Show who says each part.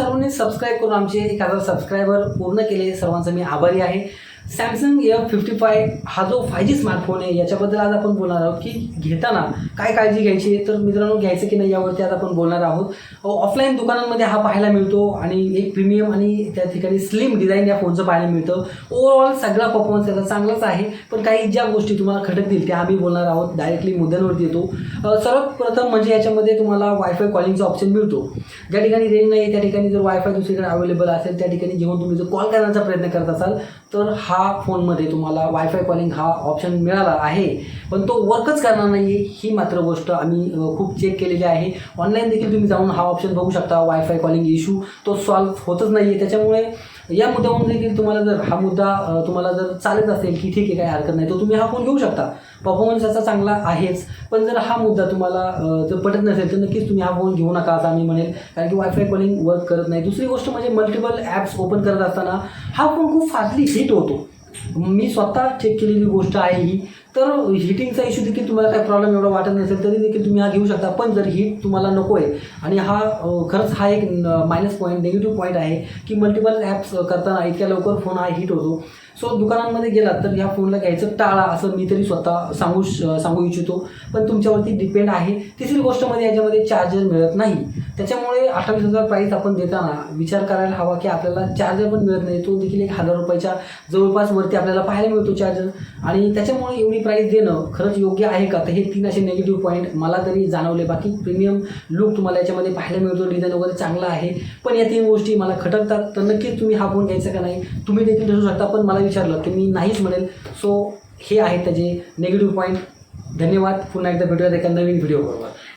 Speaker 1: सर्वांनी सबस्क्राईब करून आमचे एक हजार सबस्क्रायबर पूर्ण केले सर्वांचा मी आभारी आहे. सॅमसंग एफ फिफ्टी फाय हा जो फाय जी स्मार्टफोन आहे याच्याबद्दल आज आपण बोलणार आहोत. की घेताना काय काळजी घ्यायची तर मित्रांनो घ्यायचं की नाही यावरती आज आपण बोलणार आहोत. ऑफलाईन दुकानांमध्ये हा पाहायला मिळतो आणि एक प्रीमियम आणि त्या ठिकाणी स्लिम डिझाईन या फोनचं पाहायला मिळतं. ओव्हरऑल सगळा परफॉर्मन्स त्याचा चांगलाच आहे. पण काही ज्या गोष्टी तुम्हाला खटकतील त्या आम्ही बोलणार आहोत. डायरेक्टली मुद्द्यांवरती येतो. अ, सर्वात प्रथम म्हणजे याच्यामध्ये तुम्हाला वायफाय कॉलिंगचा ऑप्शन मिळतो. ज्या ठिकाणी रेंज नाही त्या ठिकाणी जर वायफाय दुसरीकडे अवेलेबल असेल त्या ठिकाणी जेव्हा तुम्ही जर कॉल करण्याचा प्रयत्न करत असाल तर हा फोनमध्ये तुम्हाला वायफाय कॉलिंग हा ऑप्शन मिळाला आहे. पण तो वर्कच करणार नाही आहे ही मात्र गोष्ट आम्ही खूप चेक केलेली आहे. ऑनलाईन देखील तुम्ही जाऊन हा ऑप्शन बघू शकता वायफाय कॉलिंग इश्यू तो सॉल्व्ह होतच नाही आहे त्याच्यामुळे या मुद्द्यावरून देखील तुम्हाला जर हा मुद्दा तुम्हाला जर चालत असेल की ठीक आहे काही हरकत नाही तर तुम्ही हा फोन घेऊ शकता. परफॉर्मन्स याचा चांगला आहेच. पण जर हा मुद्दा तुम्हाला जर पटत नसेल तर नक्कीच तुम्ही हा फोन घेऊ नका असं आम्ही म्हणेल. कारण की वायफाय कॉलिंग वर्क करत नाही. दुसरी गोष्ट म्हणजे मल्टिपल ॲप्स ओपन करत असताना हा फोन खूप फास्टली हिट होतो. मी स्वतः चेक केलेली गोष्ट आहे ही. तर हिटिंगचा इश्यू देखील तुम्हाला काही प्रॉब्लेम एवढा वाटत नसेल तरी देखील तुम्ही हा घेऊ शकता. पण जर हीट तुम्हाला नको आहे आणि हा खरंच हा एक मायनस पॉईंट निगेटिव्ह पॉईंट आहे की मल्टिपल ॲप्स करताना इतक्या लवकर फोन हा हीट होतो. सो दुकानांमध्ये गेलात तर ह्या फोनला घ्यायचं टाळा असं मी तरी स्वतः सांगू श- सांगू इच्छितो. पण तुमच्यावरती डिपेंड आहे. तिसरी गोष्ट म्हणजे याच्यामध्ये चार्जर मिळत नाही. त्याच्यामुळे अठ्ठावीस हजार प्राईस आपण देताना विचार करायला हवा की आपल्याला चार्जर पण मिळत नाही. तो देखील एक हजार रुपयाच्या जवळपास वरती आपल्याला पाहायला मिळतो चार्जर आणि त्याच्यामुळे एवढी प्राईस देणं खरंच योग्य आहे का? तर हे तीन असे निगेटिव्ह पॉईंट मला तरी जाणवले. बाकी प्रीमियम लुक तुम्हाला याच्यामध्ये पाहायला मिळतो डिझाईन वगैरे चांगला आहे. पण या तीन गोष्टी मला खटकतात. तर नक्कीच तुम्ही हा फोन घ्यायचा का नाही? तुम्ही देखील ठरू शकता पण मला विचारलं की मी नाहीच म्हणेल. सो हे आहेत त्याचे निगेटिव्ह पॉईंट धन्यवाद. पुन्हा एकदा भेटूयात एका नवीन व्हिडिओ बरोबर.